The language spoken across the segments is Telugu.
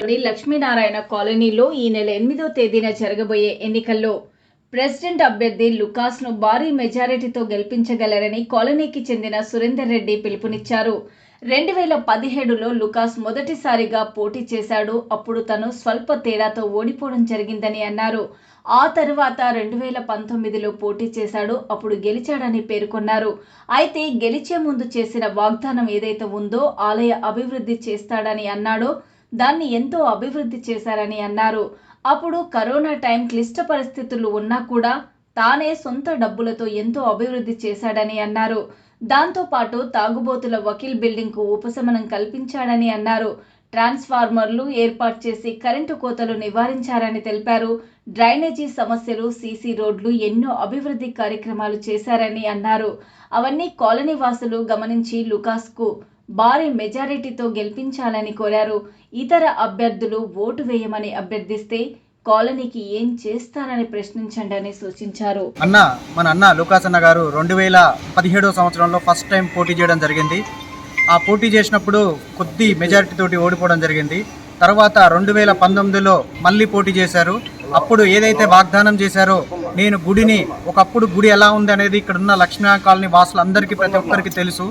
లోని లక్ష్మీనారాయణ కాలనీలో ఈ నెల ఎనిమిదో తేదీన జరగబోయే ఎన్నికల్లో ప్రెసిడెంట్ అభ్యర్థి లుకాస్ను భారీ మెజారిటీతో గెలిపించగలరని కాలనీకి చెందిన సురేందర్ రెడ్డి పిలుపునిచ్చారు. రెండు వేల పదిహేడులో లుకాస్ మొదటిసారిగా పోటీ చేశాడు. అప్పుడు తను స్వల్ప తేడాతో ఓడిపోవడం జరిగిందని అన్నారు. ఆ తరువాత రెండు వేల పంతొమ్మిదిలో పోటీ చేశాడు. అప్పుడు గెలిచాడని పేర్కొన్నారు. అయితే గెలిచే ముందు చేసిన వాగ్దానం ఏదైతే ఉందో ఆలయ అభివృద్ధి చేస్తాడని అన్నాడో. దాన్ని ఎంతో అభివృద్ధి చేశారని అన్నారు. అప్పుడు కరోనా టైం క్లిష్ట పరిస్థితులు ఉన్నా కూడా తానే సొంత డబ్బులతో ఎంతో అభివృద్ధి చేశాడని అన్నారు. దాంతోపాటు తాగుబోతుల వకీల్ బిల్డింగ్కు ఉపశమనం కల్పించాడని అన్నారు. ట్రాన్స్ఫార్మర్లు ఏర్పాటు చేసి కరెంటు కోతలు నివారించారని తెలిపారు. డ్రైనేజీ సమస్యలు సీసీ రోడ్లు ఎన్నో అభివృద్ధి కార్యక్రమాలు చేశారని అన్నారు. అవన్నీ కాలనీ వాసులు గమనించి లుకాస్కు భారీ మెజారిటీతో గెలిపించాలని కోరారు. ఇతర అభ్యర్థులు ఓటు వేయమని అభ్యర్థిస్తే కాలనీకి ఏం చేస్తారని ప్రశ్నించండి అని సూచించారు. అన్న మన అన్న లూకాస్ అన్న గారు రెండు వేల పదిహేడో సంవత్సరంలో ఫస్ట్ టైం పోటీ చేయడం జరిగింది. ఆ పోటీ చేసినప్పుడు కొద్ది మెజారిటీ తోటి ఓడిపోవడం జరిగింది. తర్వాత రెండు వేల పంతొమ్మిదిలో మళ్ళీ పోటీ చేశారు. అప్పుడు ఏదైతే వాగ్దానం చేశారో నేను గుడిని ఒకప్పుడు గుడి ఎలా ఉంది అనేది ఇక్కడ ఉన్న లక్ష్మీ కాలనీ వాసులందరికీ ప్రతి ఒక్కరికి తెలుసు.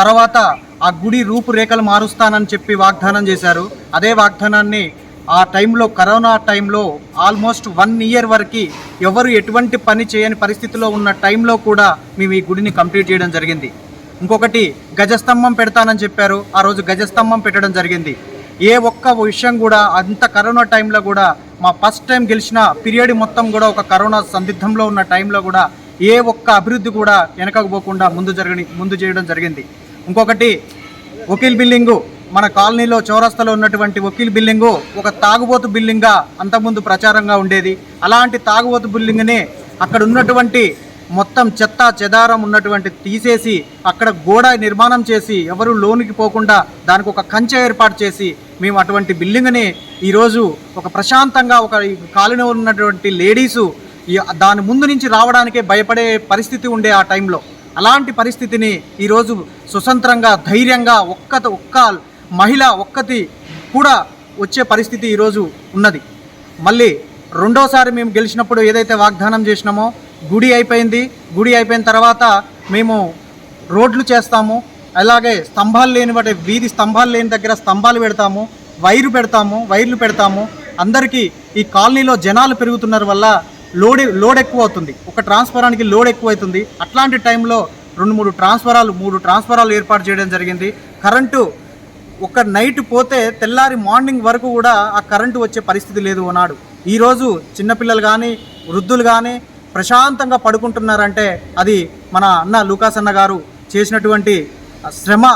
తర్వాత ఆ గుడి రూపురేఖలు మారుస్తానని చెప్పి వాగ్దానం చేశారు. అదే వాగ్దానాన్ని ఆ టైంలో కరోనా టైంలో ఆల్మోస్ట్ వన్ ఇయర్ వరకు ఎవరు ఎటువంటి పని చేయని పరిస్థితిలో ఉన్న టైంలో కూడా మేము ఈ గుడిని కంప్లీట్ చేయడం జరిగింది. ఇంకొకటి గజస్తంభం పెడతానని చెప్పారు. ఆ రోజు గజస్తంభం పెట్టడం జరిగింది. ఏ ఒక్క విషయం కూడా అంత కరోనా టైంలో కూడా మా ఫస్ట్ టైం గెలిచిన పీరియడ్ మొత్తం కూడా ఒక కరోనా సందిగ్ధంలో ఉన్న టైంలో కూడా ఏ ఒక్క అభివృద్ధి కూడా వెనకకు పోకుండా ముందు జరగని ముందు చేయడం జరిగింది. ఇంకొకటి వకీల్ బిల్డింగు మన కాలనీలో చౌరస్తలో ఉన్నటువంటి వకీల్ బిల్డింగు ఒక తాగుబోతు బిల్డింగ్గా అంతకుముందు ప్రచారంగా ఉండేది. అలాంటి తాగుబోతు బిల్డింగ్ని అక్కడ ఉన్నటువంటి మొత్తం చెత్త చెదారం ఉన్నటువంటి తీసేసి అక్కడ గోడ నిర్మాణం చేసి ఎవరు లోనికి పోకుండా దానికి ఒక కంచె ఏర్పాటు చేసి మేము అటువంటి బిల్డింగ్ని ఈరోజు ఒక ప్రశాంతంగా ఒక ఈ కాలనీలో ఉన్నటువంటి లేడీసు దాని ముందు నుంచి రావడానికే భయపడే పరిస్థితి ఉండే ఆ టైంలో. అలాంటి పరిస్థితిని ఈరోజు స్వతంత్రంగా ధైర్యంగా ఒక్క ఒక్క మహిళ ఒక్కటి కూడా వచ్చే పరిస్థితి ఈరోజు ఉన్నది. మళ్ళీ రెండోసారి మేము గెలిచినప్పుడు ఏదైతే వాగ్దానం చేసినామో గుడి అయిపోయింది. గుడి అయిపోయిన తర్వాత మేము రోడ్లు చేస్తాము. అలాగే స్తంభాలు లేని వాటి వీధి స్తంభాలు లేని దగ్గర స్తంభాలు పెడతాము. వైరు పెడతాము వైర్లు పెడతాము. అందరికీ ఈ కాలనీలో జనాలు పెరుగుతున్నారు వల్ల లోడ్ లోడ్ ఎక్కువ అవుతుంది ఒక ట్రాన్స్ఫరానికి లోడ్ ఎక్కువ అవుతుంది అట్లాంటి టైంలో రెండు మూడు ట్రాన్స్ఫరాలు మూడు ట్రాన్స్ఫరాలు ఏర్పాటు చేయడం జరిగింది. కరెంటు ఒక నైట్ పోతే తెల్లారి మార్నింగ్ వరకు కూడా ఆ కరెంటు వచ్చే పరిస్థితి లేదు అన్నాడు ఈరోజు చిన్నపిల్లలు కానీ వృద్ధులు కానీ ప్రశాంతంగా పడుకుంటున్నారంటే అది మన అన్న లూకాస్ అన్న గారు చేసినటువంటి శ్రమ.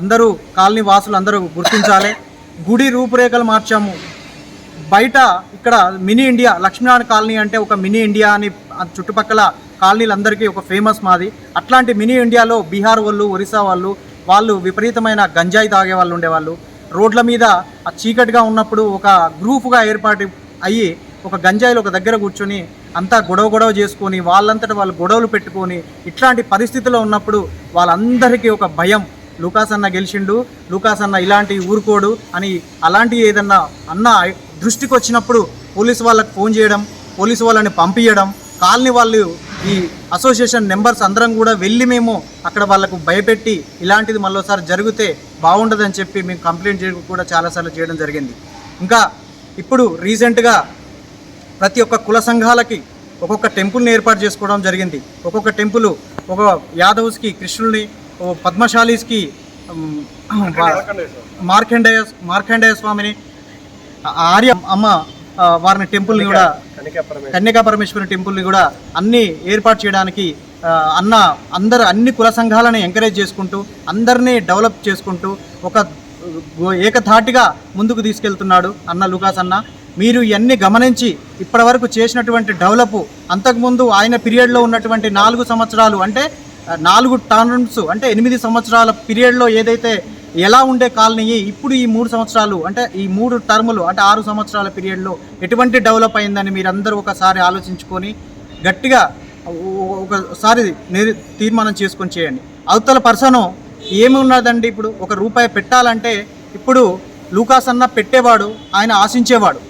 అందరూ కాలనీ వాసులు అందరూ గుర్తించాలి. గుడి రూపురేఖలు మార్చాము. బయట ఇక్కడ మినీ ఇండియా లక్ష్మీనారాయణ కాలనీ అంటే ఒక మినీ ఇండియా అని చుట్టుపక్కల కాలనీలందరికీ ఒక ఫేమస్ మాది. అట్లాంటి మినీ ఇండియాలో బీహార్ వాళ్ళు ఒరిస్సా వాళ్ళు వాళ్ళు విపరీతమైన గంజాయి తాగే వాళ్ళు ఉండేవాళ్ళు. రోడ్ల మీద ఆ చీకటిగా ఉన్నప్పుడు ఒక గ్రూపుగా ఏర్పాటు అయ్యి ఒక గంజాయిలు ఒక దగ్గర కూర్చొని అంతా గొడవ గొడవ చేసుకొని వాళ్ళంతట వాళ్ళు గొడవలు పెట్టుకొని ఇట్లాంటి పరిస్థితిలో ఉన్నప్పుడు వాళ్ళందరికీ ఒక భయం. లూకాస్ అన్న గెలిచిండు లూకాస్ అన్న ఇలాంటి ఊరుకోడు అని అలాంటి ఏదన్నా అన్న దృష్టికి వచ్చినప్పుడు పోలీసు వాళ్ళకి ఫోన్ చేయడం పోలీసు వాళ్ళని పంపించడం కాలనీ వాళ్ళు ఈ అసోసియేషన్ నెంబర్స్ అందరం కూడా వెళ్ళి మేము అక్కడ వాళ్ళకు భయపెట్టి ఇలాంటిది మళ్ళీసారి జరిగితే బాగుండదని చెప్పి మేము కంప్లైంట్ చేయడం కూడా చాలాసార్లు చేయడం జరిగింది. ఇంకా ఇప్పుడు రీసెంట్గా ప్రతి ఒక్క కుల సంఘాలకి ఒక్కొక్క టెంపుల్ని ఏర్పాటు చేసుకోవడం జరిగింది. ఒక్కొక్క టెంపుల్ ఒక యాదవ్స్కి కృష్ణుల్ని ఓ పద్మశాలీస్కి మార్కండేయ మార్కండేయ స్వామిని ఆర్య అమ్మ వారిని టెంపుల్ని కూడా కన్యకా పరమేశ్వరి టెంపుల్ని కూడా అన్ని ఏర్పాటు చేయడానికి అన్న అందరు అన్ని కుల సంఘాలను ఎంకరేజ్ చేసుకుంటూ అందరినీ డెవలప్ చేసుకుంటూ ఒక ఏకధాటిగా ముందుకు తీసుకెళ్తున్నాడు అన్న లుకాస్ అన్న. మీరు ఇవన్నీ గమనించి ఇప్పటివరకు చేసినటువంటి డెవలప్ అంతకుముందు ఆయన పీరియడ్లో ఉన్నటువంటి నాలుగు సంవత్సరాలు అంటే నాలుగు టర్మ్స్ అంటే ఎనిమిది సంవత్సరాల పీరియడ్లో ఏదైతే ఎలా ఉండే కాలనీ ఇప్పుడు ఈ మూడు సంవత్సరాలు అంటే ఈ మూడు టర్ములు అంటే ఆరు సంవత్సరాల పీరియడ్లో ఎటువంటి డెవలప్ అయిందని మీరందరూ ఒకసారి ఆలోచించుకొని గట్టిగా ఒకసారి తీర్మానం చేసుకొని చేయండి. అవతల పర్సను ఏమి ఉన్నదండి ఇప్పుడు? ఒక రూపాయి పెట్టాలంటే ఇప్పుడు లూకాస్ అన్న పెట్టేవాడు ఆయన ఆశించేవాడు.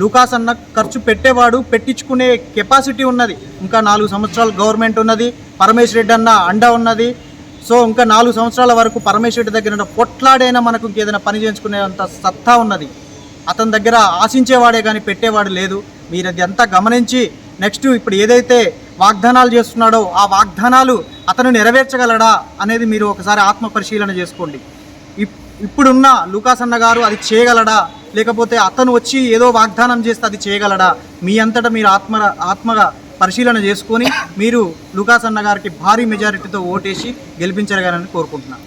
లూకాస్ అన్న ఖర్చు పెట్టేవాడు పెట్టించుకునే కెపాసిటీ ఉన్నది. ఇంకా నాలుగు సంవత్సరాలు గవర్నమెంట్ ఉన్నది పరమేశ్వర రెడ్డి అన్న అండ ఉన్నది సో ఇంకా నాలుగు సంవత్సరాల వరకు పరమేశ్వరుడి దగ్గర పొట్లాడైనా మనకు ఇంకేదైనా పని చేయించుకునేంత సత్తా ఉన్నది. అతని దగ్గర ఆశించేవాడే కానీ పెట్టేవాడు లేదు. మీరు అది అంతా గమనించి నెక్స్ట్ ఇప్పుడు ఏదైతే వాగ్దానాలు చేస్తున్నాడో ఆ వాగ్దానాలు అతను నెరవేర్చగలడా అనేది మీరు ఒకసారి ఆత్మ పరిశీలన చేసుకోండి. ఇప్- ఇప్పుడున్న లూకాస్ అన్న గారు అది చేయగలడా? లేకపోతే అతను వచ్చి ఏదో వాగ్దానం చేస్తే అది చేయగలడా? మీ అంతటా మీరు ఆత్మ ఆత్మగా పరిశీలన చేసుకొని మీరు లూకాస్ అన్న గారికి భారీ మెజారిటీతో ఓటేసి గెలిపించగలని కోరుకుంటున్నాను.